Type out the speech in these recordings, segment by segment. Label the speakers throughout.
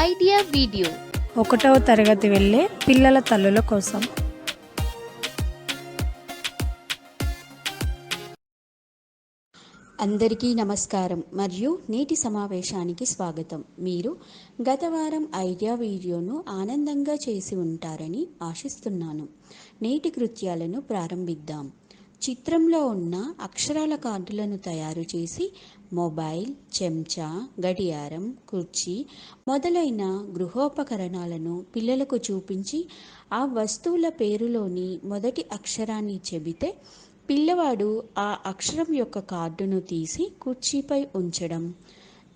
Speaker 1: Idea video.
Speaker 2: ఒకటవ తరగతి వెళ్ళే పిల్లల తల్లుల కోసం.
Speaker 3: అందరికీ నమస్కారం. మరియు నేటి సమావేశానికి స్వాగతం. మీరు గత వారం ఐడియా వీడియోను ఆనందంగా చేసి ఉంటారని ఆశిస్తున్నాను. నేటి కృత్యాలను ప్రారంభిద్దాం. చిత్రంలో ఉన్న అక్షరాల కార్డులను తయారు చేసి మొబైల్ చెంచా గడియారం కుర్చీ మొదలైన గృహోపకరణాలను పిల్లలకు చూపించి ఆ వస్తువుల పేరులోని మొదటి అక్షరాన్ని చెబితే పిల్లవాడు ఆ అక్షరం యొక్క కార్డును తీసి కుర్చీపై ఉంచడం.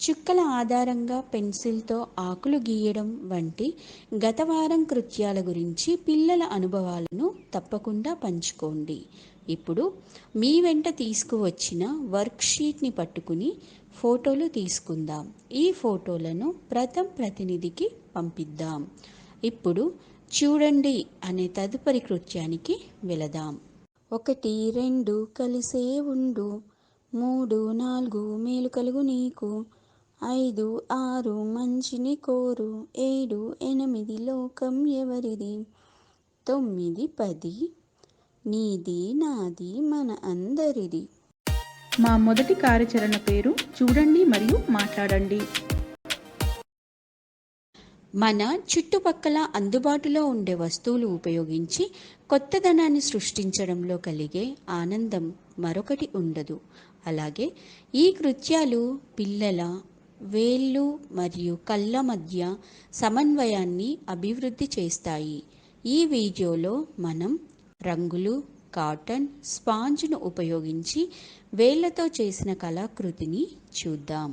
Speaker 3: చుక్కల ఆధారంగా పెన్సిల్తో ఆకులు గీయడం వంటి గత వారం కృత్యాల గురించి పిల్లల అనుభవాలను తప్పకుండా పంచుకోండి. ఇప్పుడు మీ వెంట తీసుకువచ్చిన వర్క్షీట్ని పట్టుకుని ఫోటోలు తీసుకుందాం. ఈ ఫోటోలను ప్రథమ్ ప్రతినిధికి పంపిద్దాం. ఇప్పుడు చూడండి అనే తదుపరి కృత్యానికి వెళదాం. ఒకటి రెండు కలిసే ఉండు. మూడు నాలుగు మేలు కలుగు నీకు. ఐదు ఆరు మంచిని కోరు. ఏడు ఎనిమిది లోకం ఎవరిది? తొమ్మిది పది నీది నాది మన అందరిది.
Speaker 4: మా మొదటి కార్యాచరణ పేరు చూడండి మరియు మాట్లాడండి.
Speaker 3: మన చుట్టుపక్కల అందుబాటులో ఉండే వస్తువులు ఉపయోగించి కొత్తదనాన్ని సృష్టించడంలో కలిగే ఆనందం మరొకటి ఉండదు. అలాగే ఈ కృత్యాలు పిల్లల వేళ్ళు మరియు కళ్ళ మధ్య సమన్వయాన్ని అభివృద్ధి చేస్తాయి. ఈ వీడియోలో మనం రంగులు కాటన్ స్పాంజ్ను ఉపయోగించి వేళ్ళతో చేసిన కళాకృతిని చూద్దాం.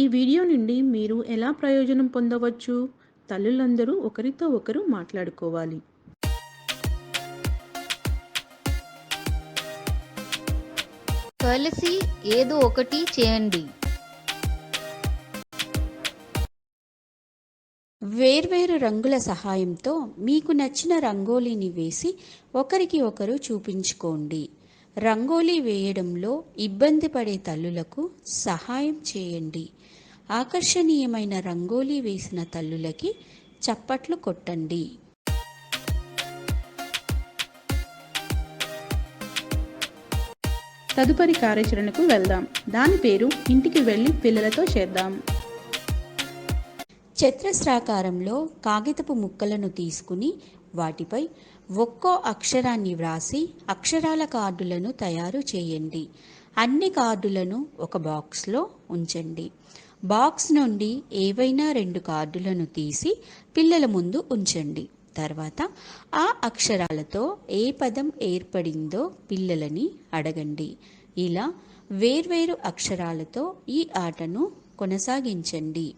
Speaker 4: ఈ వీడియో నుండి మీరు ఎలా ప్రయోజనం పొందవచ్చు? తల్లులందరూ ఒకరితో ఒకరు మాట్లాడుకోవాలి.
Speaker 1: కలిసి ఏదో ఒకటి చేయండి.
Speaker 3: వేర్వేరు రంగుల సహాయంతో మీకు నచ్చిన రంగోలీని వేసి ఒకరికి ఒకరు చూపించుకోండి. రంగోలీ వేయడంలో ఇబ్బంది పడే తల్లులకు సహాయం చేయండి. ఆకర్షణీయమైన రంగోలీ వేసిన తల్లులకి చప్పట్లు కొట్టండి.
Speaker 4: తదుపరి కార్యాచరణకు వెళ్దాం. దాని పేరు ఇంటికి వెళ్ళి పిల్లలతో చేద్దాం.
Speaker 3: చతురస్రాకారంలో కాగితపు ముక్కలను తీసుకుని వాటిపై ఒక్కో అక్షరాన్ని వ్రాసి అక్షరాల కార్డులను తయారు చేయండి. అన్ని కార్డులను ఒక బాక్స్లో ఉంచండి. బాక్స్ నుండి ఏవైనా రెండు కార్డులను తీసి పిల్లల ముందు ఉంచండి. తర్వాత ఆ అక్షరాలతో ఏ పదం ఏర్పడిందో పిల్లలని అడగండి. ఇలా వేర్వేరు అక్షరాలతో ఈ ఆటను కొనసాగించండి.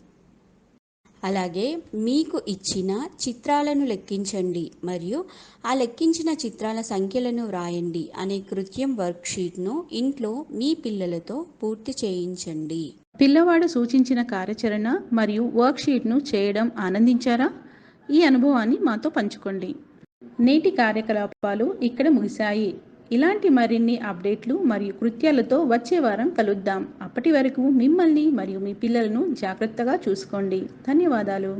Speaker 3: అలాగే మీకు ఇచ్చిన చిత్రాలను లెక్కించండి మరియు ఆ లెక్కించిన చిత్రాల సంఖ్యలను వ్రాయండి అనే కృత్యం వర్క్షీట్ను ఇంట్లో మీ పిల్లలతో పూర్తి చేయించండి.
Speaker 4: పిల్లవాడు సూచించిన కార్యాచరణ మరియు వర్క్షీట్ను చేయడం ఆనందించారా? ఈ అనుభవాన్ని మాతో పంచుకోండి. నేటి కార్యకలాపాలు ఇక్కడ ముగిశాయి. ఇలాంటి మరిన్ని అప్డేట్లు మరియు కృత్యాలతో వచ్చే వారం కలుద్దాం. అప్పటి వరకు మిమ్మల్ని మరియు మీ పిల్లలను జాగ్రత్తగా చూసుకోండి. ధన్యవాదాలు.